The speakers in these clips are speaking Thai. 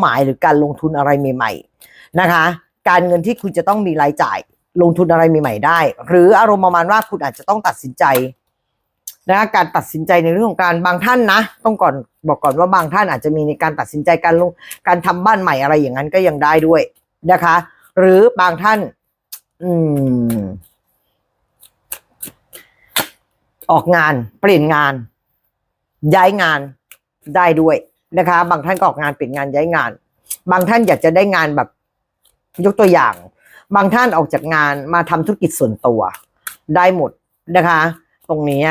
หมายหรือการลงทุนอะไรใหม่ๆนะคะ การเงินที่คุณจะต้องมีรายจ่าย ลงทุนอะไรใหม่ ๆ ได้ หรืออารมณ์ประมาณว่าคุณอาจจะต้องตัดสินใจนะคะการตัดสินใจในเรื่องของการบางท่านนะ ต้องก่อนบอกก่อนว่าบางท่านอาจจะมีในการตัดสินใจการลงการทำบ้านใหม่อะไรอย่างนั้นก็ยังได้ด้วยนะคะ หรือบางท่าน อืม ออกงาน เปลี่ยนงาน ย้ายงานได้ด้วย นะคะ บางท่านก็ออกงานปลี่ยนงานย้ายงาน บางท่านอยากจะได้งานแบบยกตัวอย่าง บางท่านออกจากงานมาทำธุรกิจส่วนตัว ได้หมดนะคะ ตรงนี้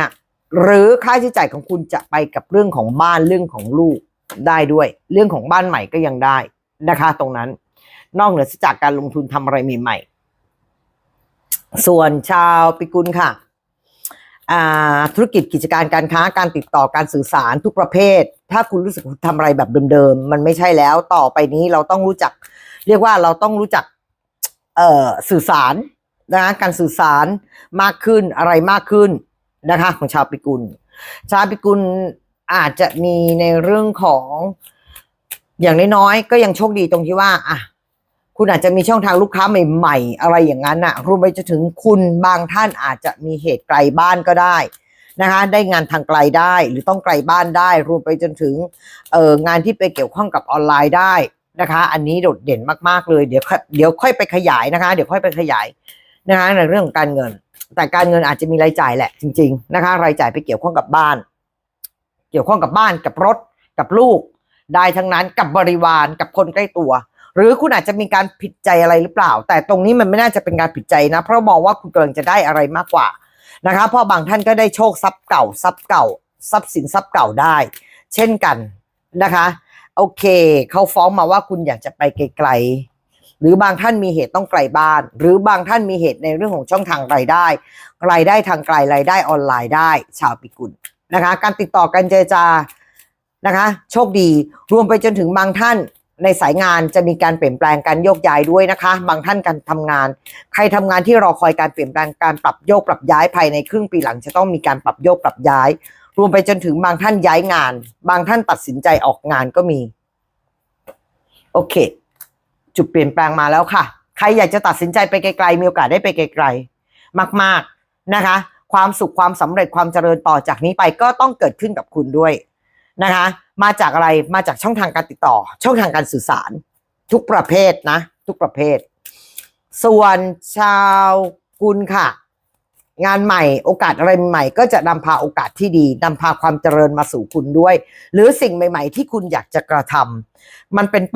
หรือค่าใช้จ่ายของคุณจะไปกับเรื่องของบ้านเรื่องของลูกได้ด้วย เรื่องของบ้านใหม่ก็ยังได้นะคะ ตรงนั้น นอกเหนือจากการลงทุนทำอะไรใหม่ๆส่วนชาวปิกุลค่ะอ่า ธุรกิจกิจการการค้าการติดต่อการสื่อสารทุกประเภท ถ้าคุณรู้สึกคุณทำอะไรแบบเดิมๆ มันไม่ใช่แล้วต่อไปนี้เราต้องรู้จัก เรียกว่าเราต้องรู้จักเสื่อสารนะคะการสื่อสารมากขึ้นอะไรมากขึ้นนะคะของชาวปิกุล ชาวปิกุลอาจจะมีในเรื่องของอย่างน้อยๆก็ยังโชคดีตรงที่ว่าอะ คุณอาจจะมีช่องทางลูกค้าใหม่ ๆ อะไรอย่างนั้นน่ะรวมไปจนถึงคุณบางท่านอาจจะมีเหตุไกลบ้านก็ได้นะคะได้งานทางไกลได้หรือต้องไกลบ้านได้ รวมไปจนถึงเอองานที่ไปเกี่ยวข้องกับออนไลน์ได้นะคะ อันนี้โดดเด่นมากๆเลยเดี๋ยวค่อยเดี๋ยวค่อยไปขยายนะคะ เดี๋ยวค่อยไปขยายนะคะในเรื่องของการเงิน แต่การเงินอาจจะมีรายจ่ายแหละจริง ๆนะคะ รายจ่ายไปเกี่ยวข้องกับบ้าน เกี่ยวข้องกับบ้านกับรถกับลูกได้ทั้งนั้นกับบริวารกับคนใกล้ตัว หรือคุณอาจจะมีการผิดใจอะไรหรือเปล่า แต่ตรงนี้มันไม่น่าจะเป็นการผิดใจนะ เพราะมองว่าคุณกำลังจะได้อะไรมากกว่านะคะเพราะบางท่านก็ได้โชคทรัพย์เก่าทรัพย์เก่าทรัพย์สินทรัพย์เก่าได้ เช่นกันนะคะ โอเคเขาฟ้องมาว่าคุณอยากจะไปไกลๆหรือบางท่านมีเหตุต้องไกลบ้าน หรือบางท่านมีเหตุในเรื่องของช่องทางรายได้ รายได้ทางไกลรายได้ออนไลน์ได้ ชาวปิกุลนะคะ การติดต่อกันเจรจานะคะ โชคดีรวมไปจนถึงบางท่าน ในสายงานจะมีการเปลี่ยนแปลงการโยกย้ายด้วยนะคะ บางท่านการทำงาน ใครทำงานที่รอคอยการเปลี่ยนแปลงการปรับโยกปรับย้ายภายในครึ่งปีหลังจะต้องมีการปรับโยกปรับย้าย รวมไปจนถึงบางท่านย้ายงาน บางท่านตัดสินใจออกงานก็มี โอเค จุดเปลี่ยนแปลงมาแล้วค่ะ ใครอยากจะตัดสินใจไปไกลๆมีโอกาสได้ไปไกลๆมาก ๆนะคะ ความสุขความสำเร็จความเจริญต่อจากนี้ไปก็ต้องเกิดขึ้นกับคุณด้วยนะคะ มาจากอะไรมาจากช่องทางการติดต่อ ช่องทางการสื่อสาร ทุกประเภทนะ ทุกประเภท ส่วนชาวกุลค่ะ งานใหม่โอกาสอะไรใหม่ ก็จะนำพาโอกาสที่ดีนำพาความเจริญมาสู่คุณด้วย หรือสิ่งใหม่ ๆ ที่คุณอยากจะกระทำมันเป็น